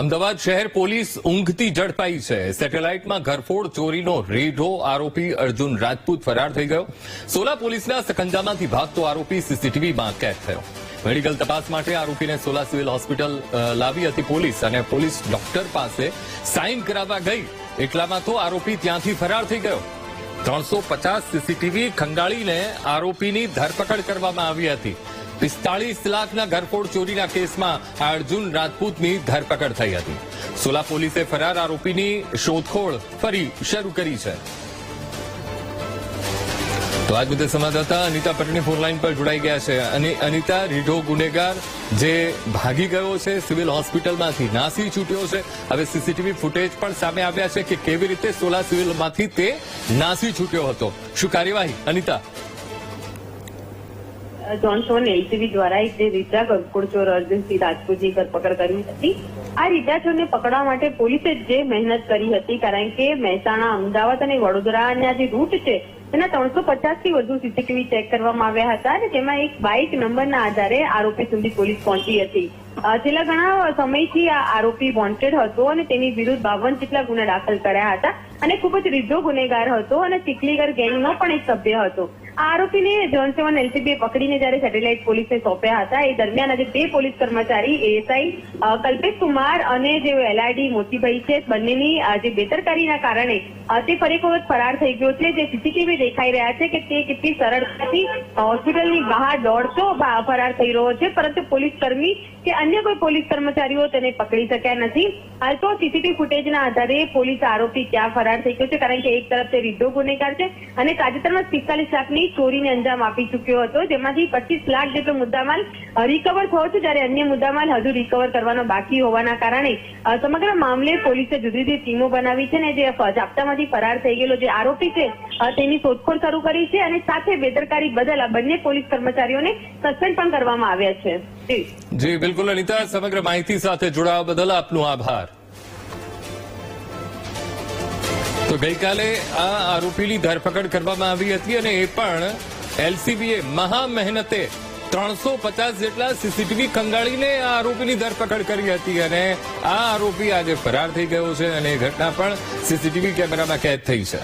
અમદાવાદ શહેર પોલીસ ઊંઘથી ઝડપાઈ છે. સેટેલાઇટમાં ઘરફોડ ચોરીનો રેઢો આરોપી અર્જુન રાજપૂત ફરાર થઈ ગયો. સોલા પોલીસના સકંજામાંથી ભાગતો આરોપી સીસીટીવીમાં કેદ થયો. મેડિકલ તપાસ માટે આરોપીને સોલા સિવિલ હોસ્પિટલ લાવી હતી પોલીસ અને પોલીસ ડોક્ટર પાસે સાઇન કરાવવા ગઈ. એટલામાં તો આરોપી ત્યાંથી ફરાર થઈ ગયો. ત્રણસો પચાસ સીસીટીવી ખંગાળીને આરોપીની ધરપકડ કરવામાં આવી હતી. પિસ્તાળીસ લાખના ઘરફોડ ચોરીના કેસમાં અર્જુન રાજપૂતની ધરપકડ થઈ હતી. સોલા પોલીસે ફરાર આરોપીની શોધખોળ ફરી શરૂ કરી છે. તો આજ મુદ્દે સંવાદદાતા અનિતા પટણી ફોનલાઈન પર જોડાઈ ગયા છે. અને અનિતા, રીઢો, ગુનેગાર જે ભાગી ગયો છે સિવિલ હોસ્પિટલમાંથી, નાસી છૂટ્યો છે. હવે સીસીટીવી ફૂટેજ પણ સામે આવ્યા છે કે કેવી રીતે સોલા સિવિલમાંથી તે નાસી છૂટ્યો હતો. શું કાર્યવાહી? અનિતા. જોનસોન એલસીબી દ્વારા એક જે રીટા ગરકોડચોર અર્જુનસિંહ રાજપૂતની ધરપકડ કરી હતી. આ રીટાચોરને પકડવા માટે પોલીસે જે મહેનત કરી હતી, કારણ કે મહેસાણા, અમદાવાદ અને વડોદરાના જે રૂટ છે, તેના ત્રણસો પચાસથી વધુ સીસીટીવી ચેક કરવામાં આવ્યા હતા અને તેમાં એક બાઇક નંબરના આધારે આરોપી સુધી પોલીસ પહોંચી હતી. છેલ્લા ઘણા સમયથી આ આરોપી વોન્ટેડ હતો અને તેની વિરુદ્ધ બાવન જેટલા ગુના દાખલ કર્યા હતા અને ખૂબ જ રીઝો ગુનેગાર હતો અને ચીખલીગર ગેંગનો પણ એક સભ્ય હતો. આરોપીને જોન સેવન એલસીબીએ પકડીને જ્યારે સેટેલાઇટ પોલીસે સોંપ્યા હતા, એ દરમિયાન આજે બે પોલીસ કર્મચારી, એએસઆઈ કલ્પેશ કુમાર અને જે એલઆઈડી મોતીભાઈ છે, બંનેની જે બેદરકારીના કારણે તે ફરી વખત ફરાર થઈ ગયો છે. જે સીસીટીવી દેખાઈ રહ્યા છે કે તે કેટલી સરળતાથી હોસ્પિટલની બહાર દોડતો ફરાર થઈ રહ્યો છે. પરંતુ પોલીસ કર્મી કે અન્ય કોઈ પોલીસ કર્મચારીઓ તેને પકડી શક્યા નથી. હાલ તો સીસીટીવી ફૂટેજના આધારે પોલીસ આરોપી ક્યાં ફરાર થઈ ગયો છે, કારણ કે એક તરફ તે રીઢો ગુનેગાર છે અને તાજેતરમાં પિસ્તાલીસ લાખની ચોરીને અંજામ આપી ચૂક્યો હતો જેમાંથી પચીસ લાખ જેટલો મુદ્દામાલ રિકવર થયો છે જ્યારે અન્ય મુદ્દામાલ હજુ રિકવર કરવાનો બાકી હોવાના કારણે સમગ્ર મામલે પોલીસે જુદી જુદી ટીમો બનાવી છે ને જે જાપ્તામાંથી ફરાર થઈ ગયેલો જે આરોપી છે તેની શોધખોળ શરૂ કરી છે અને સાથે બેદરકારી બદલ આ બંને પોલીસ કર્મચારીઓને સસ્પેન્ડ પણ કરવામાં આવ્યા છે. જી, બિલકુલ અનિતા, સમગ્ર માહિતી સાથે જોડાવા બદલ આપનો આભાર તો ગઈકાલે આ આરોપીની ધરપકડ કરવામાં આવી હતી અને એ પણ એલસીબીએ મહા મહેનતે ત્રણસો પચાસ જેટલા સીસીટીવી ખંગાળીને આ આરોપીની ધરપકડ કરી હતી અને આ આરોપી આજે ફરાર થઈ ગયો છે અને એ ઘટના પણ સીસીટીવી કેમેરામાં કેદ થઈ છે.